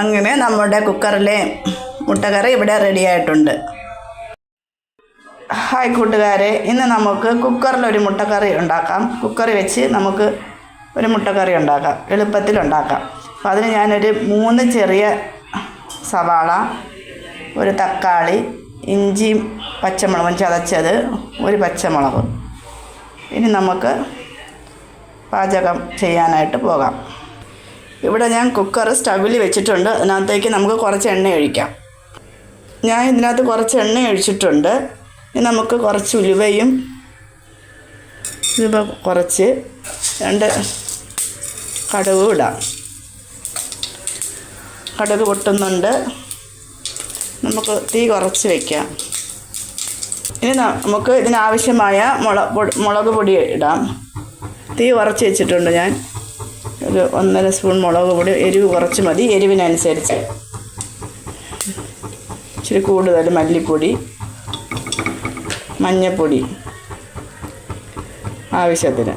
അങ്ങനെ നമ്മുടെ കുക്കറിലെ മുട്ടക്കറി ഇവിടെ റെഡിയായിട്ടുണ്ട് ഹായ് കൂട്ടുകാരെ ഇന്ന് നമുക്ക് കുക്കറിലൊരു മുട്ടക്കറി ഉണ്ടാക്കാം. കുക്കറി വെച്ച് നമുക്ക് ഒരു മുട്ടക്കറി ഉണ്ടാക്കാം. എളുപ്പത്തിൽ ഉണ്ടാക്കാം. അപ്പോൾ അതിന് ഞാനൊരു മൂന്ന് ചെറിയ സവാള ഒരു തക്കാളി ഇഞ്ചിയും പച്ചമുളകും ചതച്ചത് ഒരു പച്ചമുളക്. ഇനി നമുക്ക് പാചകം ചെയ്യാനായിട്ട് പോകാം. ഇവിടെ ഞാൻ കുക്കർ സ്റ്റവിൽ വെച്ചിട്ടുണ്ട്. അതിനകത്തേക്ക് നമുക്ക് കുറച്ച് എണ്ണ ഒഴിക്കാം. ഞാൻ ഇതിനകത്ത് കുറച്ച് എണ്ണ ഒഴിച്ചിട്ടുണ്ട്. ഇനി നമുക്ക് കുറച്ച് ഉലുവയും ഇതിപ്പോൾ കുറച്ച് രണ്ട് കടുക് ഇടാം. കടുക് പൊട്ടുന്നുണ്ട്. നമുക്ക് തീ കുറച്ച് വയ്ക്കാം ഇനി നമുക്ക് ഇതിനാവശ്യമായ മുളക് മുളക് പൊടി ഇടാം. തീ കുറച്ച് വെച്ചിട്ടുണ്ട് ഞാൻ. ഒരു ഒന്നര സ്പൂൺ മുളക് പൊടി എരിവ് കുറച്ച് മതി. എരിവിനനുസരിച്ച്. ഇച്ചിരി കൂടുതൽ മല്ലിപ്പൊടി മഞ്ഞൾപ്പൊടി ആവശ്യത്തിന്.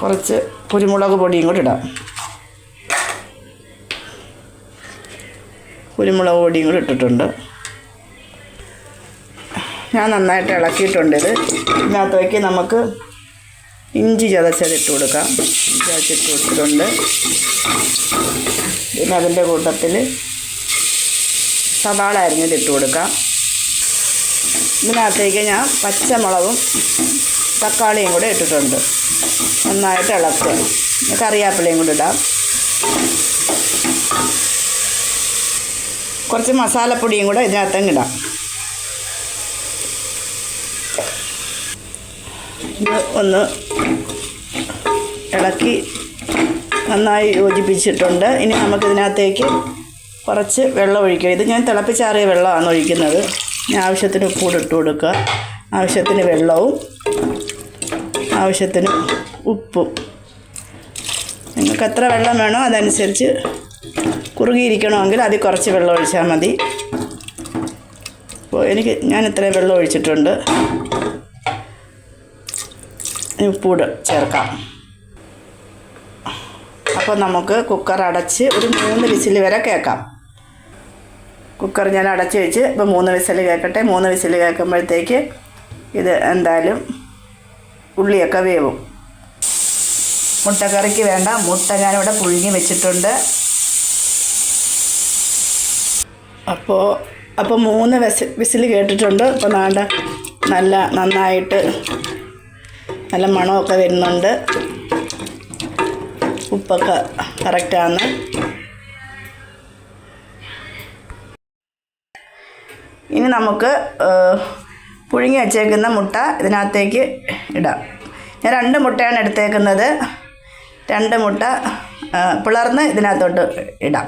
കുറച്ച് കുരുമുളക് പൊടിയും കൂടി ഇടാം. കുരുമുളക് പൊടിയും കൂടി ഇട്ടിട്ടുണ്ട്. ഞാൻ നന്നായിട്ട് ഇളക്കിയിട്ടുണ്ട് ഇത്. ഇതിനകത്തേക്ക് നമുക്ക് ഇഞ്ചി ചതച്ചത് ഇട്ട് കൊടുക്കാം. ചതച്ചിട്ട് കൊടുത്തിട്ടുണ്ട്. പിന്നെ അതിന്റെ കൂട്ടത്തിൽ സവാള അരിഞ്ഞതിട്ട് കൊടുക്കാം. ഇതിനകത്തേക്ക് ഞാൻ പച്ചമുളകും തക്കാളിയും കൂടെ ഇട്ടിട്ടുണ്ട്. നന്നായിട്ട് ഇളക്കുക. കറിവേപ്പിലയും കൂടെ ഇടാം. കുറച്ച് മസാലപ്പൊടിയും കൂടെ ഇതിനകത്തങ്ങ് ഇടാം. ഇത് ഒന്ന് ഇളക്കി നന്നായി യോജിപ്പിച്ചിട്ടുണ്ട്. ഇനി നമുക്കിതിനകത്തേക്ക് കുറച്ച് വെള്ളം ഒഴിക്കുക ഇത് ഞാൻ തിളപ്പിച്ചാറിയ വെള്ളമാണ് ഒഴിക്കുന്നത്. ആവശ്യത്തിന് ഉപ്പൂടെ ഇട്ട് കൊടുക്കുക. ആവശ്യത്തിന് വെള്ളവും ആവശ്യത്തിന് ഉപ്പും. നിങ്ങൾക്ക് എത്ര വെള്ളം വേണോ അതനുസരിച്ച് കുറുകിയിരിക്കണമെങ്കിൽ അതിൽ കുറച്ച് വെള്ളം ഒഴിച്ചാൽ മതി. അപ്പോൾ എനിക്ക് ഞാൻ ഇത്രയും വെള്ളം ഒഴിച്ചിട്ടുണ്ട്. ഉപ്പൂടെ ചേർക്കാം. അപ്പോൾ നമുക്ക് കുക്കർ അടച്ച് ഒരു മൂന്ന് വിസിൽ വരെ കേൾക്കാം. കുക്കർ ഞാൻ അടച്ച് വെച്ച് ഇപ്പോൾ മൂന്ന് വിസിൽ കേൾക്കട്ടെ. മൂന്ന് വിസിൽ കേൾക്കുമ്പോഴത്തേക്ക് ഇത് എന്തായാലും ഉള്ളിയൊക്കെ വേവും. മുട്ടക്കറിക്ക് വേണ്ട. മുട്ട ഞാനിവിടെ പുഴുങ്ങി വെച്ചിട്ടുണ്ട്. അപ്പോൾ അപ്പോൾ മൂന്ന് വിസിൽ കേട്ടിട്ടുണ്ട്. അപ്പോൾ നാണ്ട നല്ല നന്നായിട്ട് നല്ല മണമൊക്കെ വരുന്നുണ്ട്. ഉപ്പൊക്കെ കറക്റ്റാണ് ഇനി നമുക്ക് പുഴുങ്ങി വച്ചേക്കുന്ന മുട്ട ഇതിനകത്തേക്ക് ഇടാം. ഞാൻ രണ്ട് മുട്ടയാണ് എടുത്തേക്കുന്നത്. രണ്ട് മുട്ട പിളർന്ന് ഇതിനകത്തോട്ട് ഇടാം.